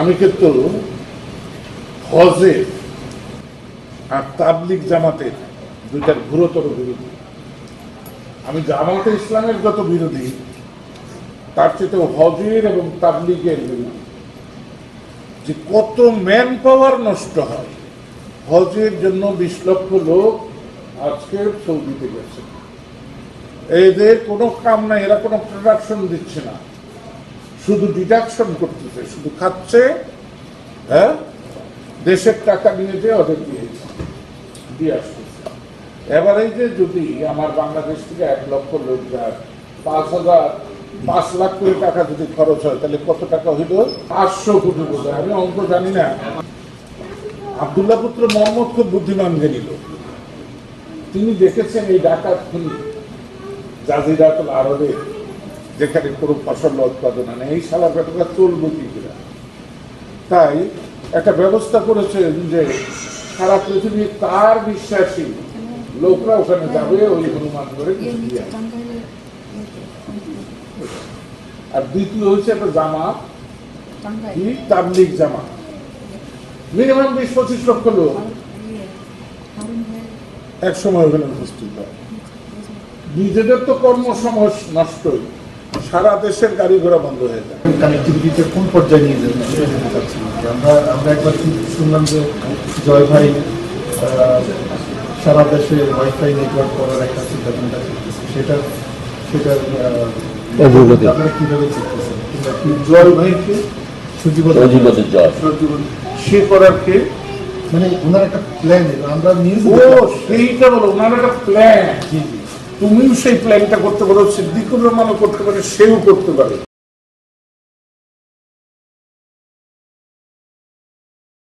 আমি কিন্তু হজের আর তাবলিক জামাতের দুইটার ঘুরতর বিরোধী। আমি জামাতে ইসলামের যত বিরোধী, তার চেয়ে হজের এবং তাবলিগের বিরোধী। যে কত ম্যান পাওয়ার নষ্ট হয়, হজের জন্য বিশ লক্ষ লোক আজকে সৌদিতে গেছে। এদের কোনো কাম নাই, এরা কোনো প্রোডাকশন দিচ্ছে না। শুধু ডিডাকশন করতেছে, শুধু খাচ্ছে হ্যাঁ? দেশের টাকা নিয়ে যে ওদের দিয়েছে দিয়ে আসতেছে। এবার এই যে যদি আমার বাংলাদেশ থেকে এক লক্ষ লোক যায়, পাঁচ হাজার, পাঁচ লাখ কোটি টাকা যদি খরচ হয়, তাহলে কত টাকা হইল? পাঁচশো কোটি বোধ হয়। আমি অঙ্ক জানি না। আবদুল্লাহ পুত্র মোহাম্মদ খুব বুদ্ধিমান জ্ঞানী লোক। তিনি দেখেছেন এই ডাকাত খুনি, জাজিরাতুল আরবে যেখানে কোনো ফসল উৎপাদন হয় এই সালা ব্যাপারটা চলবে কি করে? তাই একটা ব্যবস্থা করেছেন যে সারা পৃথিবী তার বিশ্বাসী লোকরা ওখানে যাবে ওই হনুমান করে আর দ্বিতীয় হচ্ছে একটা জামা টাঙ্গাইল কি? তাবলিক জামা। মিনিমাম বিশ পঁচিশ লক্ষ লোক। এক সময় ওখানে উপস্থিত হয়। নিজেদের তো কর্মসময় নষ্টই। সারা দেশের গাড়ি ঘোড়া বন্ধ হয়ে যায়। কানেক্টিভিটিতে কোন পর্যায়ে নিয়ে যাবেন? সেটা আমরা আমরা একবার শুন- শুনলাম যে জয় ভাই সারা দেশে ওয়াইফাই নেটওয়ার্ক করার একটা চিন্তা ভাবনা সেটা সেটার। আপনারা কীভাবে কি জয় ভাইকে জয় সে করার কে? মানে ওনার একটা প্ল্যান আমরা নিউজ ও সেইটা বলো ওনার একটা প্ল্যান তুমিও সেই প্ল্যানটা করতে পারো সিদ্দিকুর রহমানও করতে পারে সেও করতে পারে।